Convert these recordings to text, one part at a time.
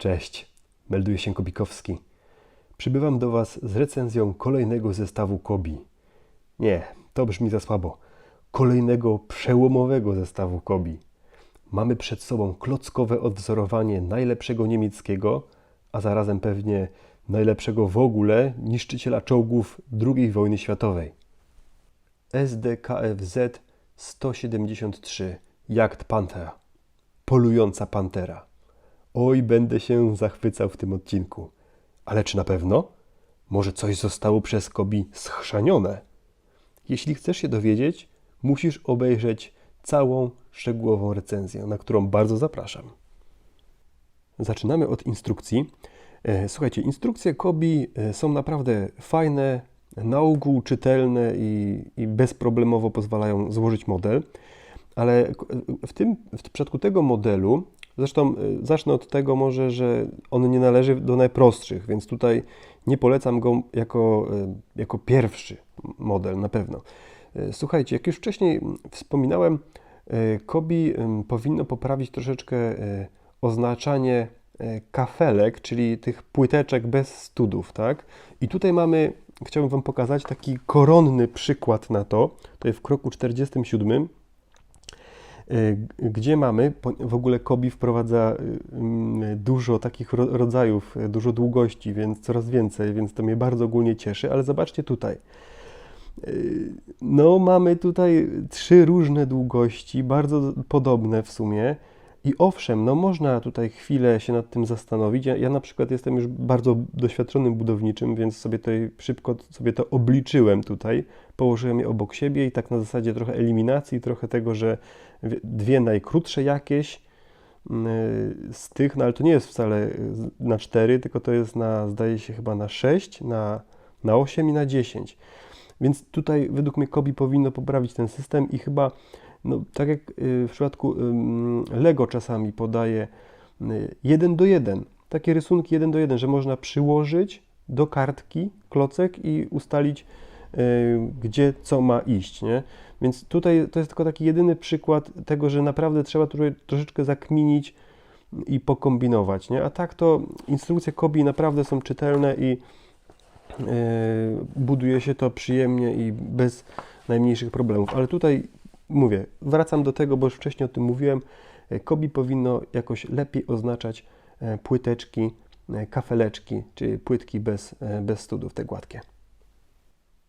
Cześć, melduje się Kobikowski. Przybywam do Was z recenzją kolejnego zestawu Kobi. Nie, to brzmi za słabo. Kolejnego przełomowego zestawu Kobi. Mamy przed sobą klockowe odwzorowanie najlepszego niemieckiego, a zarazem pewnie najlepszego w ogóle niszczyciela czołgów II wojny światowej. SDKFZ 173 Jagd Panther. Polująca pantera. Oj, będę się zachwycał w tym odcinku. Ale czy na pewno? Może coś zostało przez Kobi schrzanione? Jeśli chcesz się dowiedzieć, musisz obejrzeć całą szczegółową recenzję, na którą bardzo zapraszam. Zaczynamy od instrukcji. E, Słuchajcie, instrukcje Kobi e, są naprawdę fajne, na ogół czytelne i, i bezproblemowo pozwalają złożyć model, ale w tym w przypadku tego modelu, zresztą e, zacznę od tego może, że on nie należy do najprostszych, więc tutaj nie polecam go jako, e, jako pierwszy model na pewno. E, Słuchajcie, jak już wcześniej mm, wspominałem, Kobi powinno poprawić troszeczkę oznaczanie kafelek, czyli tych płyteczek bez studów, tak? I tutaj mamy, chciałbym Wam pokazać taki koronny przykład na to, to jest w kroku 47, y, gdzie mamy, w ogóle Kobi wprowadza y, mm, dużo takich ro- rodzajów, y, dużo długości, więc coraz więcej, więc to mnie bardzo ogólnie cieszy, ale zobaczcie tutaj. Y, No, mamy tutaj trzy różne długości, bardzo podobne w sumie. I owszem, no można tutaj chwilę się nad tym zastanowić. Ja, ja na przykład jestem już bardzo doświadczonym budowniczym, więc sobie tutaj szybko sobie to obliczyłem tutaj, położyłem je obok siebie i tak na zasadzie trochę eliminacji, trochę tego, że wie- dwie najkrótsze jakieś mm, z tych, no ale to nie jest wcale z- na 4, tylko to jest na, zdaje się chyba na 6, na, na 8 i na 10. Więc tutaj według mnie Kobi powinno poprawić ten system i chyba, no, tak jak y, w przypadku Lego czasami podaje y, jeden do jeden, takie rysunki jeden do jeden, że można przyłożyć do kartki klocek i ustalić, y, gdzie co ma iść, nie? Więc tutaj to jest tylko taki jedyny przykład tego, że naprawdę trzeba troszeczkę zakminić i pokombinować, nie? A tak to instrukcje Kobi naprawdę są czytelne i buduje się to przyjemnie i bez najmniejszych problemów. Ale tutaj mówię, wracam do tego, bo już wcześniej o tym mówiłem. e, Kobi powinno jakoś lepiej oznaczać e, płyteczki, e, kafeleczki, czy płytki bez, bez studów, te gładkie.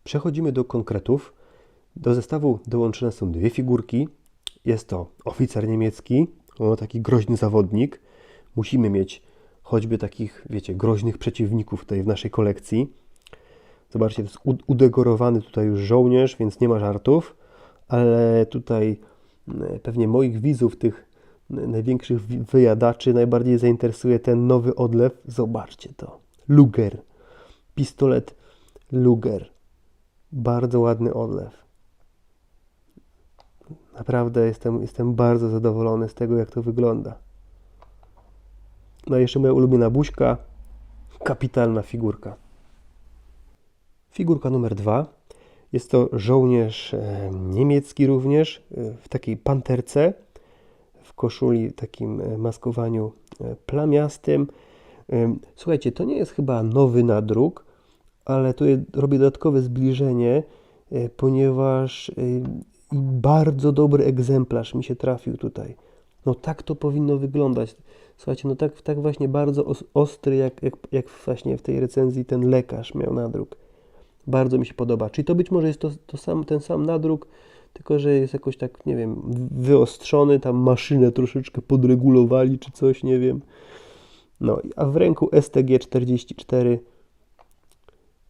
Przechodzimy do konkretów. Do zestawu dołączone są dwie figurki. Jest to oficer niemiecki, o, taki groźny zawodnik. Musimy mieć choćby takich, wiecie, groźnych przeciwników tutaj w naszej kolekcji. Zobaczcie, to jest ud- udegorowany tutaj już żołnierz, więc nie ma żartów, ale tutaj mm, pewnie moich widzów, tych największych wi- wyjadaczy, najbardziej zainteresuje ten nowy odlew. Zobaczcie to. Luger. Pistolet Luger. Bardzo ładny odlew. Naprawdę jestem, jestem bardzo zadowolony z tego, jak to wygląda. No i jeszcze moja ulubiona buźka. Kapitalna figurka. Figurka numer dwa. Jest to żołnierz e, niemiecki również, e, w takiej panterce, w koszuli, takim e, maskowaniu plamiastym. Słuchajcie, to nie jest chyba nowy nadruk, ale tu robię dodatkowe zbliżenie, ponieważ bardzo dobry egzemplarz mi się trafił tutaj. No tak to powinno wyglądać. Słuchajcie, no tak, tak właśnie bardzo os- ostry, jak, jak, jak właśnie w tej recenzji ten lekarz miał nadruk. Bardzo mi się podoba. Czyli to być może jest to, to sam, ten sam nadruk, tylko że jest jakoś tak, nie wiem, wyostrzony, tam maszynę troszeczkę podregulowali czy coś, nie wiem. No, a w ręku STG-44,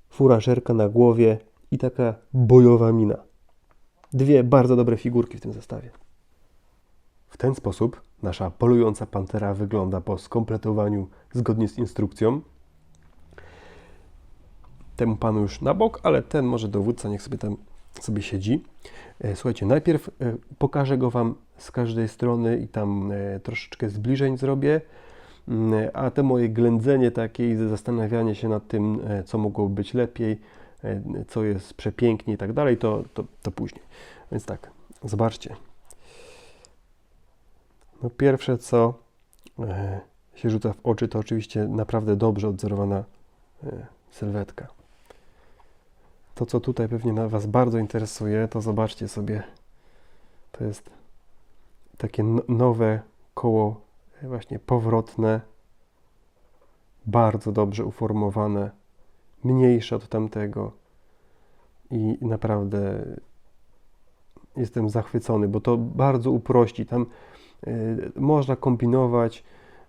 furażerka na głowie i taka bojowa mina. Dwie bardzo dobre figurki w tym zestawie. W ten sposób nasza polująca pantera wygląda po skompletowaniu zgodnie z instrukcją. Temu panu już na bok, ale ten może dowódca niech sobie tam sobie siedzi. E, Słuchajcie, najpierw e, pokażę go Wam z każdej strony i tam e, troszeczkę zbliżeń zrobię, Mm, a te moje ględzenie takie i zastanawianie się nad tym, co mogłoby być lepiej, co jest przepięknie i tak dalej, to, to, to później. Więc tak, zobaczcie. No pierwsze co się rzuca w oczy, to oczywiście naprawdę dobrze odzorowana sylwetka. To, co tutaj pewnie na Was bardzo interesuje, to zobaczcie sobie. To jest takie no- nowe koło, e, właśnie powrotne, bardzo dobrze uformowane, mniejsze od tamtego. I naprawdę jestem zachwycony, bo to bardzo uprości. Tam y, można kombinować,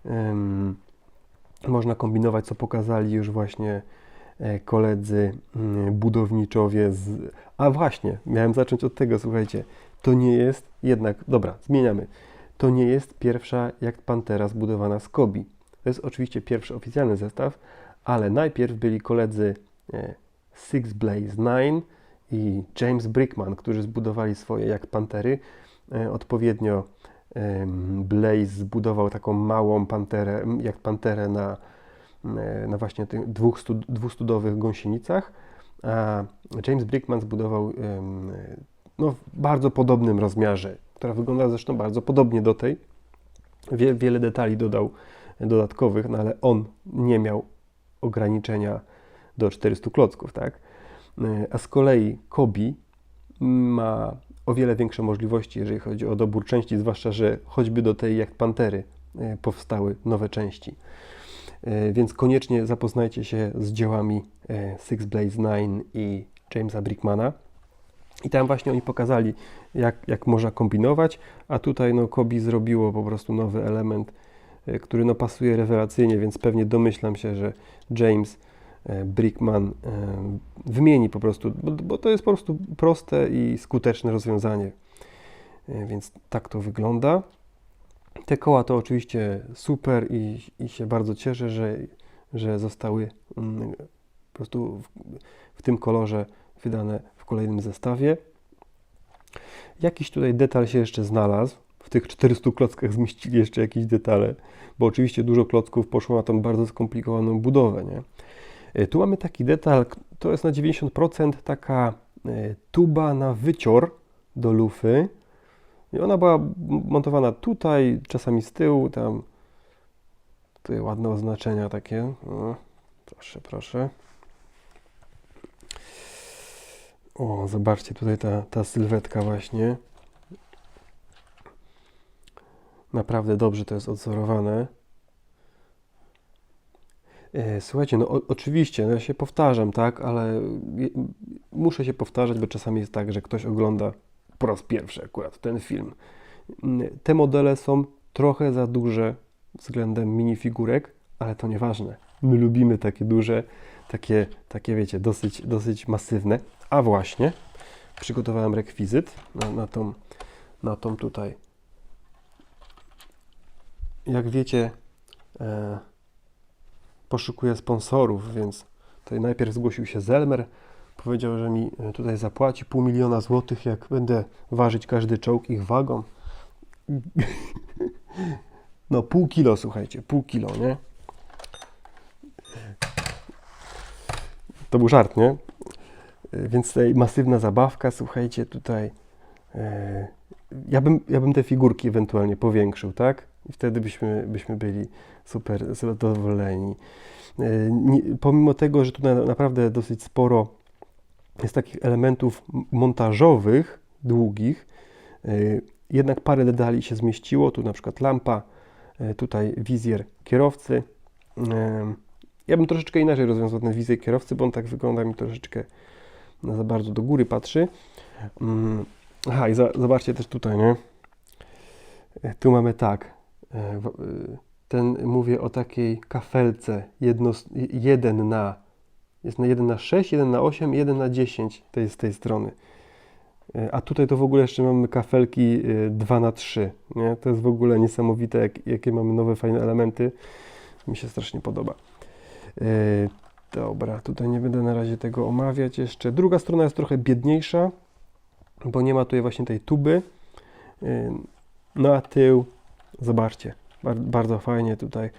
ym, można kombinować, co pokazali już właśnie koledzy y, budowniczowie. Z... A właśnie, miałem zacząć od tego, słuchajcie, to nie jest jednak, dobra, zmieniamy. To nie jest pierwsza jak Pantera zbudowana z Kobi. To jest oczywiście pierwszy oficjalny zestaw, ale najpierw byli koledzy e, Six Blaze Nine i James Brickman, którzy zbudowali swoje jak Pantery. E, Odpowiednio Blaze zbudował taką małą panterę, jak panterę na, e, na właśnie tych dwóch stu, dwustudowych gąsienicach, a James Brickman zbudował no, w bardzo podobnym rozmiarze, która wygląda zresztą bardzo podobnie do tej. Wie, wiele detali dodał dodatkowych, no ale on nie miał ograniczenia do 400 klocków, tak? Y, A z kolei Kobi ma o wiele większe możliwości, jeżeli chodzi o dobór części, zwłaszcza, że choćby do tej jak Pantery powstały nowe części. Y, Więc koniecznie zapoznajcie się z dziełami y, Six Blaze Nine i Jamesa Brickmana. I tam właśnie oni pokazali, jak, jak można kombinować, a tutaj no, Kobi zrobiło po prostu nowy element, y, który no, pasuje rewelacyjnie, więc pewnie domyślam się, że James e, Brickman e, wymieni po prostu, bo, bo to jest po prostu proste i skuteczne rozwiązanie. E, Więc tak to wygląda. Te koła to oczywiście super i, i się bardzo cieszę, że, że zostały mm, po prostu w, w tym kolorze wydane w kolejnym zestawie. Jakiś tutaj detal się jeszcze znalazł. W tych 400 klockach zmieścili jeszcze jakieś detale, bo oczywiście dużo klocków poszło na tą bardzo skomplikowaną budowę. Nie? E, Tu mamy taki detal, to jest na 90% taka e, tuba na wycior do lufy. I ona była montowana tutaj, czasami z tyłu, tam tutaj ładne oznaczenia takie. O, proszę, proszę. O, zobaczcie tutaj ta, ta sylwetka właśnie. Naprawdę dobrze to jest odzorowane. E, Słuchajcie, no o, oczywiście, no ja się powtarzam, tak, ale muszę się powtarzać, bo czasami jest tak, że ktoś ogląda po raz pierwszy akurat ten film. Mm, Te modele są trochę za duże względem minifigurek, ale to nieważne. My lubimy takie duże, takie, takie wiecie, dosyć, dosyć masywne. A właśnie, przygotowałem rekwizyt na, na, tą, na tą tutaj. Jak wiecie, e, poszukuję sponsorów, więc tutaj najpierw zgłosił się Zelmer. Powiedział, że mi e, tutaj zapłaci pół miliona złotych, jak będę ważyć każdy czołg ich wagą. No pół kilo, słuchajcie, pół kilo, nie? To był żart, nie? E, Więc tutaj masywna zabawka, słuchajcie, tutaj e, ja bym, ja bym te figurki ewentualnie powiększył, tak? I wtedy byśmy, byśmy byli super zadowoleni. Pomimo tego, że na- naprawdę dosyć sporo jest takich elementów montażowych, długich, e, jednak parę detali się zmieściło. Tu na przykład lampa, e, tutaj wizjer kierowcy. E, Ja bym troszeczkę inaczej rozwiązał ten wizjer kierowcy, bo on tak wygląda mi troszeczkę za bardzo do góry patrzy. Mm, Aha, i za, zobaczcie też tutaj, nie? Tu mamy tak. Ten mówię o takiej kafelce jedno, jeden na jest na 1 na 6, 1 na 8, 1 na 10 tej, z tej strony. E, A tutaj to w ogóle jeszcze mamy kafelki e, 2 na 3 nie? To jest w ogóle niesamowite, jak, jakie mamy nowe, fajne elementy. Mi się strasznie podoba. E, Dobra, tutaj nie będę na razie tego omawiać jeszcze. Druga strona jest trochę biedniejsza, bo nie ma tutaj właśnie tej tuby. E, No a tył, zobaczcie, bar- bardzo fajnie tutaj.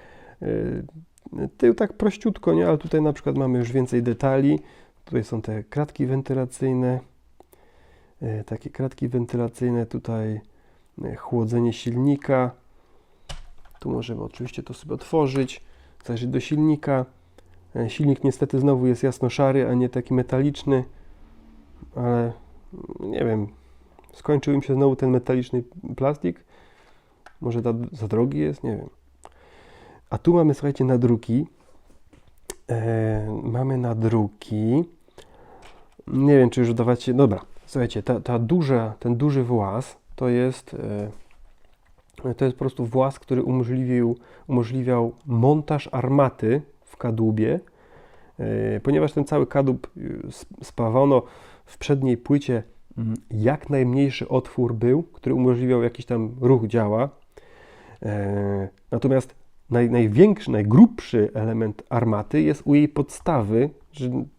Tył tak prościutko, nie? Ale tutaj na przykład mamy już więcej detali. Tutaj są te kratki wentylacyjne. e, Takie kratki wentylacyjne, tutaj e, chłodzenie silnika. Tu możemy oczywiście to sobie otworzyć, zajrzeć do silnika. E, Silnik niestety znowu jest jasno szary, a nie taki metaliczny, ale nie wiem, skończył im się znowu ten metaliczny plastik. Może za drogi jest, nie wiem. A tu mamy, słuchajcie, nadruki. E, mamy nadruki. Nie wiem, czy już dawać. Dobra, słuchajcie, ta, ta duża, ten duży włas to jest. E, to jest po prostu włas, który umożliwił, umożliwiał montaż armaty w kadłubie, e, ponieważ ten cały kadłub e, spawano w przedniej płycie mm, jak najmniejszy otwór był, który umożliwiał jakiś tam ruch działa. E, natomiast naj, największy, najgrubszy element armaty jest u jej podstawy,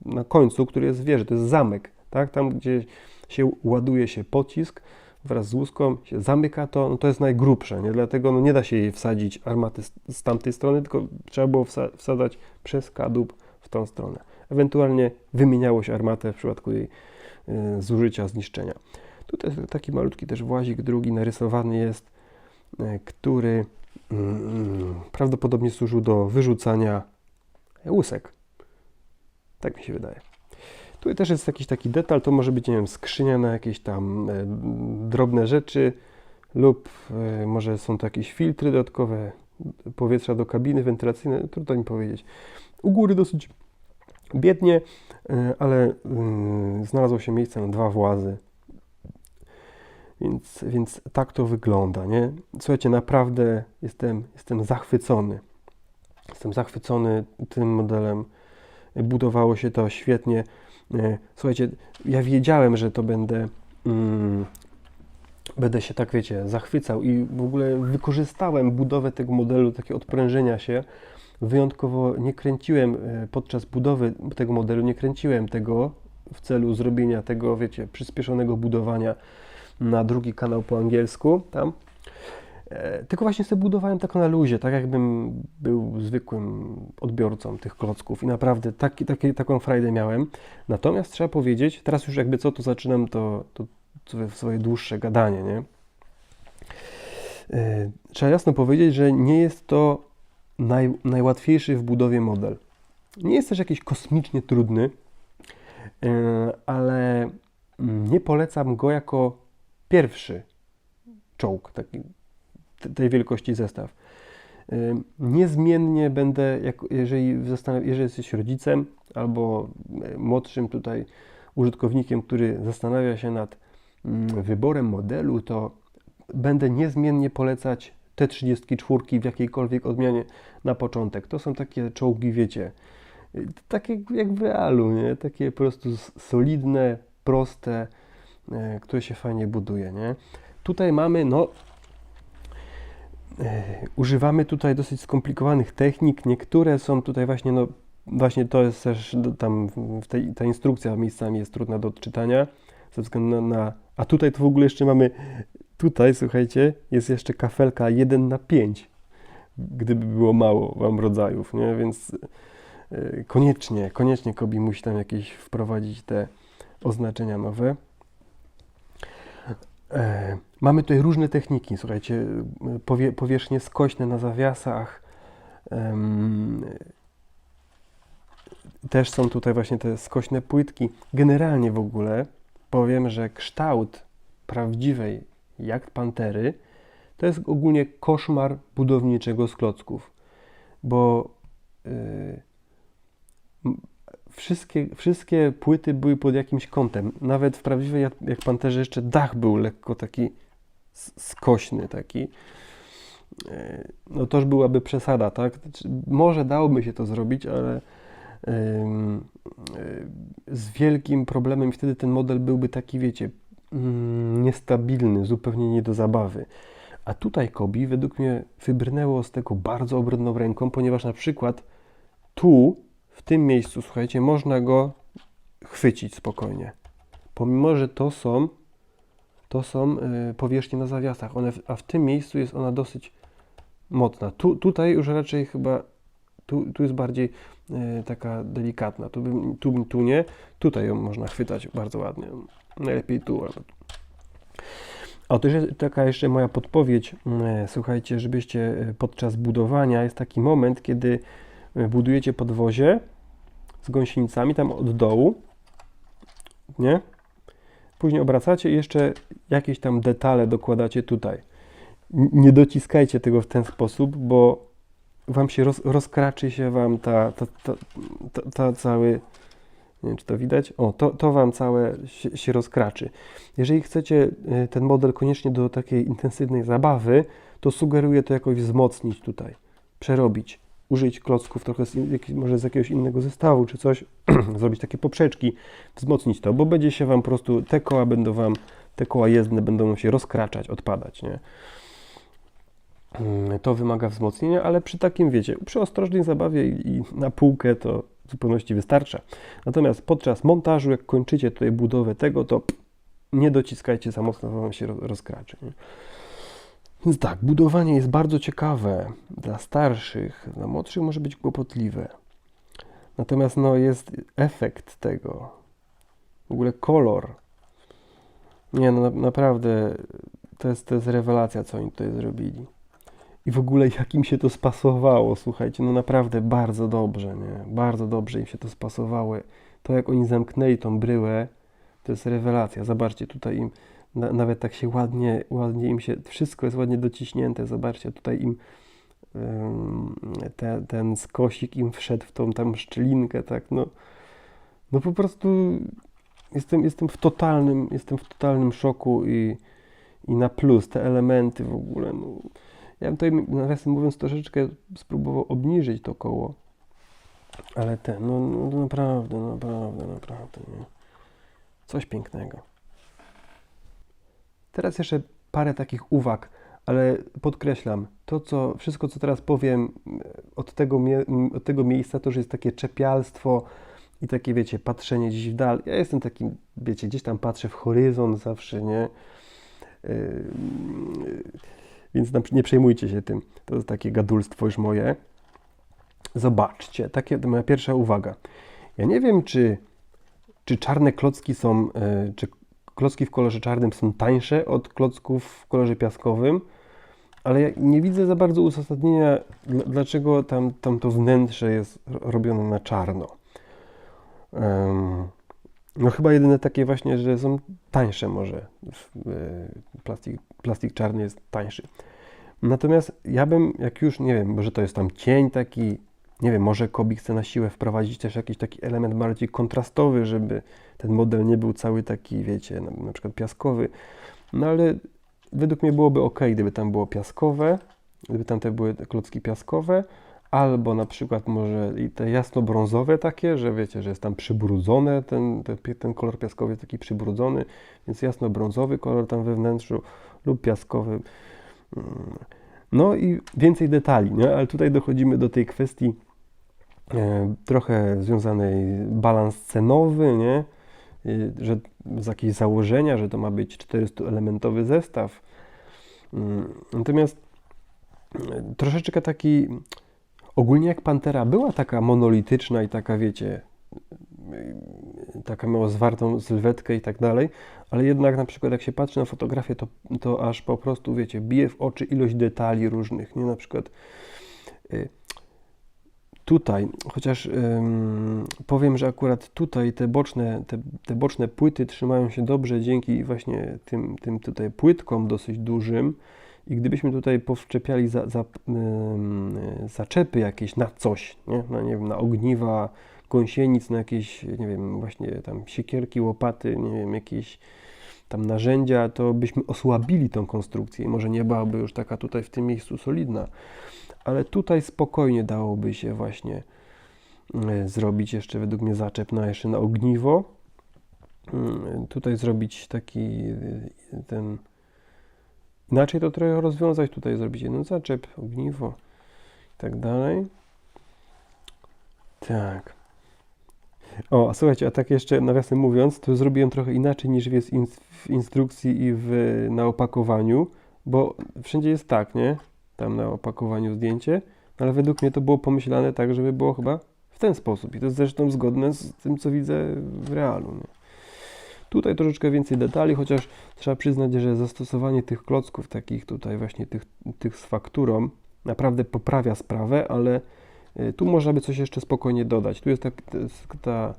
na końcu, który jest wieży, to jest zamek, tak? Tam, gdzie się ładuje się pocisk wraz z łuską, się zamyka to, no to jest najgrubsze, nie? Dlatego no, nie da się jej wsadzić armaty z, z tamtej strony, tylko trzeba było wsa wsadzać przez kadłub w tą stronę. Ewentualnie wymieniało się armatę w przypadku jej y, zużycia, zniszczenia. Tutaj taki malutki też włazik drugi narysowany jest, y, który prawdopodobnie służył do wyrzucania łusek. Tak mi się wydaje. Tu też jest jakiś taki detal, to może być, nie wiem, skrzynia na jakieś tam e, drobne rzeczy lub e, może są to jakieś filtry dodatkowe powietrza do kabiny wentylacyjnej, trudno mi powiedzieć. U góry dosyć biednie, e, ale y, znalazło się miejsce na dwa włazy więc, więc tak to wygląda, nie? Słuchajcie, naprawdę jestem, jestem zachwycony. Jestem zachwycony tym modelem. Budowało się to świetnie. E, słuchajcie, ja wiedziałem, że to będę. Mm, będę się tak, wiecie, zachwycał i w ogóle wykorzystałem budowę tego modelu, takie odprężenia się. Wyjątkowo nie kręciłem e, podczas budowy tego modelu, nie kręciłem tego w celu zrobienia tego, wiecie, przyspieszonego budowania na drugi kanał po angielsku tam. E, tylko właśnie sobie budowałem tak na luzie, tak jakbym był zwykłym odbiorcą tych klocków i naprawdę taki, taki, taką frajdę miałem. Natomiast trzeba powiedzieć, teraz już jakby co, to zaczynam to, to swoje dłuższe gadanie, nie? E, trzeba jasno powiedzieć, że nie jest to naj, najłatwiejszy w budowie model. Nie jest też jakiś kosmicznie trudny, e, ale nie polecam go jako pierwszy czołg, taki, tej wielkości zestaw. Niezmiennie będę, jeżeli, jeżeli jesteś rodzicem albo e, młodszym tutaj użytkownikiem, który zastanawia się nad mm, wyborem modelu, to będę niezmiennie polecać te 34 w jakiejkolwiek odmianie na początek. To są takie czołgi, wiecie, y, takie jak w realu, nie? Takie po prostu solidne, proste, które się fajnie buduje, nie? Tutaj mamy, no, e, używamy tutaj dosyć skomplikowanych technik. Niektóre są tutaj właśnie, no, właśnie to jest też tam, tej, ta instrukcja miejscami jest trudna do odczytania ze względu na, na, a tutaj to w ogóle jeszcze mamy, tutaj słuchajcie, jest jeszcze kafelka 1 na 5, gdyby było mało wam rodzajów, nie? Więc e, koniecznie, koniecznie Kobi musi tam jakieś wprowadzić te oznaczenia nowe. E, mamy tutaj różne techniki, słuchajcie, powie, powierzchnie skośne na zawiasach. też są tutaj właśnie te skośne płytki. Generalnie w ogóle powiem, że kształt prawdziwej jak pantery to jest ogólnie koszmar budowniczego z klocków, bo yy, wszystkie, wszystkie płyty były pod jakimś kątem. Nawet w prawdziwej jak, jak Panterze jeszcze dach był lekko taki skośny, taki. E, no to już byłaby przesada, tak? Znaczy, może dałoby się to zrobić, ale z wielkim problemem wtedy ten model byłby taki, wiecie, mm, niestabilny, zupełnie nie do zabawy. A tutaj Kobi według mnie wybrnęło z tego bardzo obronną ręką, ponieważ na przykład tu w tym miejscu, słuchajcie, można go chwycić spokojnie. Pomimo, że to są, to są y, powierzchnie na zawiasach, one, a w tym miejscu jest ona dosyć mocna. Tu, tutaj już raczej chyba, tu, tu jest bardziej y, taka delikatna. Tu, bym, tu, tu nie, tutaj ją można chwytać bardzo ładnie. Najlepiej tu. O, to jest taka jeszcze moja podpowiedź. Mm, Słuchajcie, żebyście e, podczas budowania jest taki moment, kiedy budujecie podwozie z gąsienicami tam od dołu, nie? Później obracacie i jeszcze jakieś tam detale dokładacie tutaj. Nie dociskajcie tego w ten sposób, bo wam się roz, rozkraczy się wam ta, ta, ta, ta, ta cały, nie wiem czy to widać, o, to, to wam całe się, się rozkraczy. Jeżeli chcecie y, ten model koniecznie do takiej intensywnej zabawy, to sugeruję to jakoś wzmocnić tutaj, przerobić, użyć klocków trochę z, może z jakiegoś innego zestawu czy coś, zrobić takie poprzeczki, wzmocnić to, bo będzie się wam po prostu, te koła będą wam, te koła jezdne będą się rozkraczać, odpadać, nie? Mm, To wymaga wzmocnienia, ale przy takim, wiecie, przy ostrożnej zabawie i i na półkę to w zupełności wystarcza. Natomiast podczas montażu, jak kończycie tutaj budowę tego, to nie dociskajcie za mocno, wam się ro- rozkraczy. Nie? Więc tak, budowanie jest bardzo ciekawe dla starszych, dla młodszych może być kłopotliwe. Natomiast no, jest efekt tego, w ogóle kolor. Nie, no na, naprawdę to jest, to jest rewelacja, co oni tutaj zrobili. I w ogóle jak im się to spasowało, słuchajcie, no naprawdę bardzo dobrze, nie? Bardzo dobrze im się to spasowało. To jak oni zamknęli tą bryłę, to jest rewelacja. Zobaczcie, tutaj im na, nawet tak się ładnie, ładnie im się, wszystko jest ładnie dociśnięte. Zobaczcie, tutaj im te, ten skosik im wszedł w tą tam szczelinkę, tak, no, no po prostu jestem, jestem w totalnym, jestem w totalnym szoku i, i na plus te elementy w ogóle, no, ja bym tutaj, nawiasem mówiąc, troszeczkę spróbował obniżyć to koło, ale ten, no, no naprawdę, naprawdę, naprawdę, nie. Coś pięknego. Teraz jeszcze parę takich uwag, ale podkreślam, to co, wszystko co teraz powiem m, od tego, od tego miejsca, to już jest takie czepialstwo i takie, wiecie, patrzenie gdzieś w dal. Ja jestem takim, wiecie, gdzieś tam patrzę w horyzont zawsze, nie? Więc nie przejmujcie się tym. To jest takie gadulstwo już moje. Zobaczcie, takie moja pierwsza uwaga. Ja nie wiem, czy, czy czarne klocki są, e, czy klocki w kolorze czarnym są tańsze od klocków w kolorze piaskowym, ale ja nie widzę za bardzo uzasadnienia, dl- dlaczego tam, tam to wnętrze jest ro- robione na czarno. Em, no chyba jedyne takie właśnie, że są tańsze może. E, Plastik, plastik czarny jest tańszy. Natomiast ja bym, jak już, nie wiem, może to jest tam cień taki, nie wiem, może Kobi chce na siłę wprowadzić też jakiś taki element bardziej kontrastowy, żeby ten model nie był cały taki, wiecie, na, na przykład piaskowy. No ale według mnie byłoby ok, gdyby tam było piaskowe, gdyby tam te były klocki piaskowe, albo na przykład może i te jasno-brązowe takie, że wiecie, że jest tam przybrudzone, ten, ten, ten kolor piaskowy jest taki przybrudzony, więc jasno-brązowy kolor tam we wnętrzu lub piaskowy. Mm. No i więcej detali, nie? ale tutaj dochodzimy do tej kwestii e, trochę związanej balans cenowy, nie? Y, że z jakieś założenia, że to ma być 400-elementowy zestaw. Mm, Natomiast y, troszeczkę taki, ogólnie jak Pantera była taka monolityczna i taka, wiecie, y, taka miała zwartą sylwetkę i tak dalej, ale jednak na przykład jak się patrzy na fotografię, to, to aż po prostu, wiecie, bije w oczy ilość detali różnych, nie? Na przykład tutaj, chociaż ym, powiem, że akurat tutaj te boczne, te, te boczne płyty trzymają się dobrze dzięki właśnie tym, tym tutaj płytkom dosyć dużym i gdybyśmy tutaj powczepiali za, za, ym, zaczepy jakieś na coś, nie? Na, nie wiem, na ogniwa, gąsienic, na jakieś, nie wiem, właśnie tam siekierki, łopaty, nie wiem, jakieś tam narzędzia, to byśmy osłabili tą konstrukcję i może nie byłaby już taka tutaj w tym miejscu solidna. Ale tutaj spokojnie dałoby się właśnie y, zrobić jeszcze według mnie zaczep na jeszcze na ogniwo. Y, Tutaj zrobić taki y, ten inaczej to trochę rozwiązać, tutaj zrobić jeden zaczep, ogniwo i tak dalej. Tak. O, a słuchajcie, a tak jeszcze nawiasem mówiąc, to zrobiłem trochę inaczej niż jest w instrukcji i w, na opakowaniu, bo wszędzie jest tak, nie? Tam na opakowaniu zdjęcie, ale według mnie to było pomyślane tak, żeby było chyba w ten sposób. I to jest zresztą zgodne z tym, co widzę w realu. Nie? Tutaj troszeczkę więcej detali, chociaż trzeba przyznać, że zastosowanie tych klocków, takich tutaj właśnie tych, tych z fakturą, naprawdę poprawia sprawę, ale y, tu można by coś jeszcze spokojnie dodać. Tu jest tak, ta,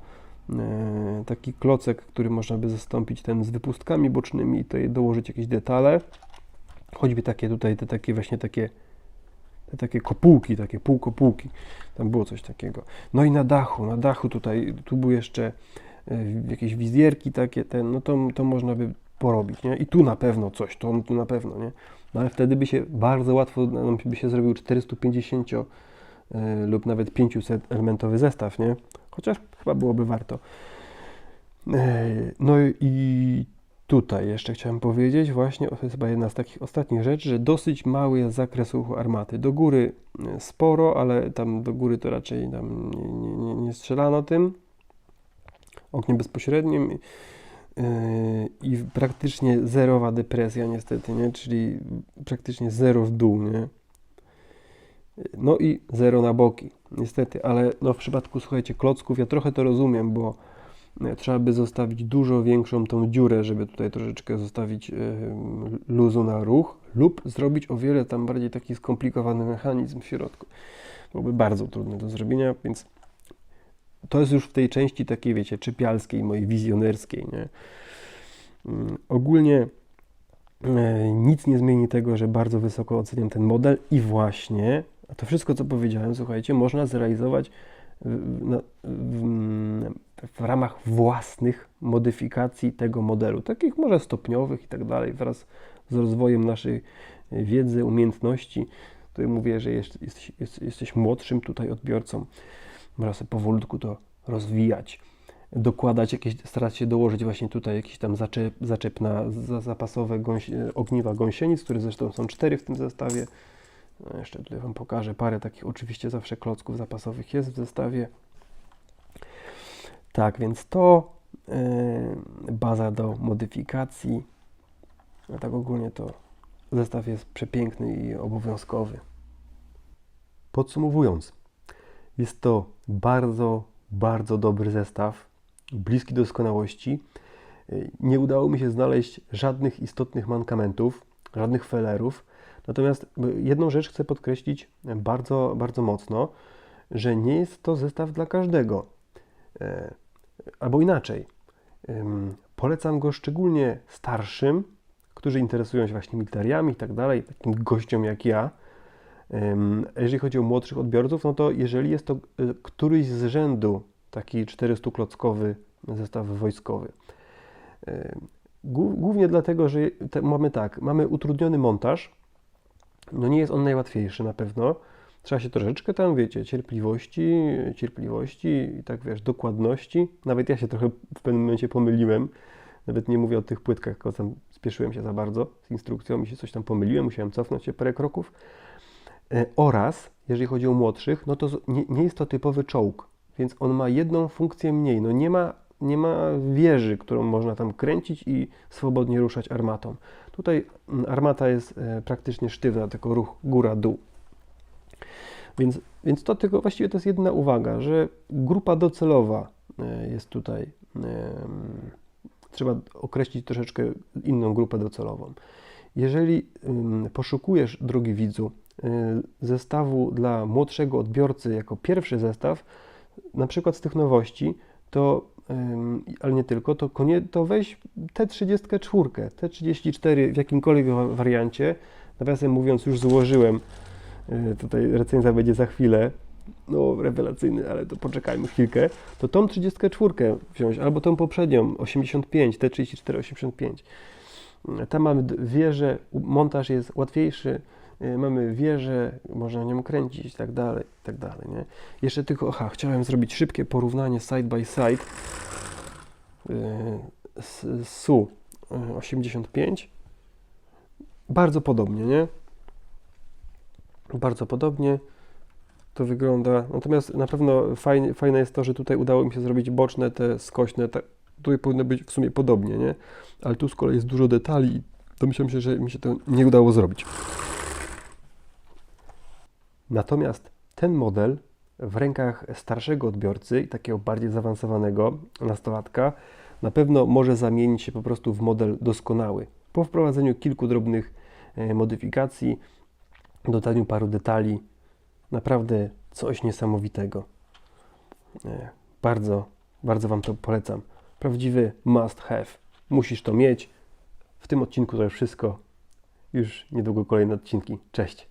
e, taki klocek, który można by zastąpić ten z wypustkami bocznymi i tutaj dołożyć jakieś detale. Choćby takie tutaj, te takie właśnie takie te takie kopułki, takie półkopułki. Tam było coś takiego. No i na dachu, na dachu tutaj, tu były jeszcze e, jakieś wizjerki takie, ten, no to, to można by porobić, nie? I tu na pewno coś, to tu na pewno, nie? No ale wtedy by się bardzo łatwo, nam by się zrobił 450 e, lub nawet 500 elementowy zestaw, nie? Chociaż chyba byłoby warto. E, no i tutaj jeszcze chciałem powiedzieć, właśnie to jest chyba jedna z takich ostatnich rzeczy, że dosyć mały jest zakres ruchu armaty. Do góry e, sporo, ale tam do góry to raczej tam nie, nie, nie, nie strzelano tym ogniem bezpośrednim yy, i praktycznie zerowa depresja niestety, nie? czyli praktycznie zero w dół, nie? No i zero na boki, niestety, ale no w przypadku, słuchajcie, klocków, ja trochę to rozumiem, bo e, trzeba by zostawić dużo większą tą dziurę, żeby tutaj troszeczkę zostawić yy, luzu na ruch lub zrobić o wiele tam bardziej taki skomplikowany mechanizm w środku. Byłoby bardzo trudne do zrobienia, więc to jest już w tej części takiej, wiecie, czypialskiej, mojej wizjonerskiej, nie? Mm, Ogólnie e, nic nie zmieni tego, że bardzo wysoko oceniam ten model i właśnie, a to wszystko, co powiedziałem, słuchajcie, można zrealizować w, na- w, ramach własnych modyfikacji tego modelu, takich może stopniowych i tak dalej, wraz z rozwojem naszej wiedzy, umiejętności. Tutaj mówię, że jest, jest, jest, jesteś młodszym tutaj odbiorcą, można sobie powolutku to rozwijać, dokładać jakieś, starać się dołożyć właśnie tutaj jakiś tam zaczep, zaczep na za- zapasowe gąś, ogniwa gąsienic, które zresztą są cztery w tym zestawie. No, jeszcze tutaj Wam pokażę parę takich, oczywiście zawsze klocków zapasowych jest w zestawie. Tak, więc to yy, baza do modyfikacji. A tak ogólnie to zestaw jest przepiękny i obowiązkowy. Podsumowując, jest to bardzo, bardzo dobry zestaw, bliski doskonałości. Y, Nie udało mi się znaleźć żadnych istotnych mankamentów, żadnych felerów. Natomiast jedną rzecz chcę podkreślić bardzo, bardzo mocno, że nie jest to zestaw dla każdego. E, Albo inaczej. Polecam go szczególnie starszym, którzy interesują się właśnie militariami i tak dalej, takim gościom jak ja. Jeżeli chodzi o młodszych odbiorców, no to jeżeli jest to y, któryś z rzędu taki 400-klockowy zestaw wojskowy. Głó- Głównie dlatego, że mamy tak, mamy utrudniony montaż. No nie jest on najłatwiejszy na pewno. Trzeba się troszeczkę tam, wiecie, cierpliwości, cierpliwości i tak wiesz, dokładności. Nawet ja się trochę w pewnym momencie pomyliłem. Nawet nie mówię o tych płytkach, tylko tam spieszyłem się za bardzo z instrukcją i się coś tam pomyliłem, musiałem cofnąć się parę kroków. E, Oraz, jeżeli chodzi o młodszych, no to nie, nie jest to typowy czołg, więc on ma jedną funkcję mniej. No nie ma, nie ma wieży, którą można tam kręcić i swobodnie ruszać armatą. Tutaj mm, armata jest e, praktycznie sztywna, tylko ruch góra-dół. Więc, więc to tylko właściwie to jest jedna uwaga, że grupa docelowa e, jest tutaj. Trzeba określić troszeczkę inną grupę docelową. Jeżeli poszukujesz, drogi widzu, y, zestawu dla młodszego odbiorcy jako pierwszy zestaw, na przykład z tych nowości, to, ale nie tylko, to, konie, to weź T34, T34 w jakimkolwiek wa- wariancie. Nawiasem mówiąc, już złożyłem, y, tutaj recenzja będzie za chwilę, no rewelacyjny, ale to poczekajmy chwilkę, to tą 34 wziąć, albo tą poprzednią, 85, T34, 85. Tam mamy u- montaż jest łatwiejszy, mamy wieżę, można nią kręcić i tak dalej, i tak dalej, nie? Jeszcze tylko, aha, chciałem zrobić szybkie porównanie side by side y, z z SU y, 85. Bardzo podobnie, nie? Bardzo podobnie to wygląda. Natomiast na pewno fajnie, fajne jest to, że tutaj udało mi się zrobić boczne, te skośne, te, tutaj powinno być w sumie podobnie, nie? Ale tu z kolei jest dużo detali i domyślam się, że mi się to nie udało zrobić. Natomiast ten model w rękach starszego odbiorcy i takiego bardziej zaawansowanego nastolatka na pewno może zamienić się po prostu w model doskonały. Po wprowadzeniu kilku drobnych e, modyfikacji, dodaniu paru detali, naprawdę coś niesamowitego. E, Bardzo, bardzo Wam to polecam. Prawdziwy must have. Musisz to mieć. W tym odcinku to już wszystko. Już niedługo kolejne odcinki. Cześć.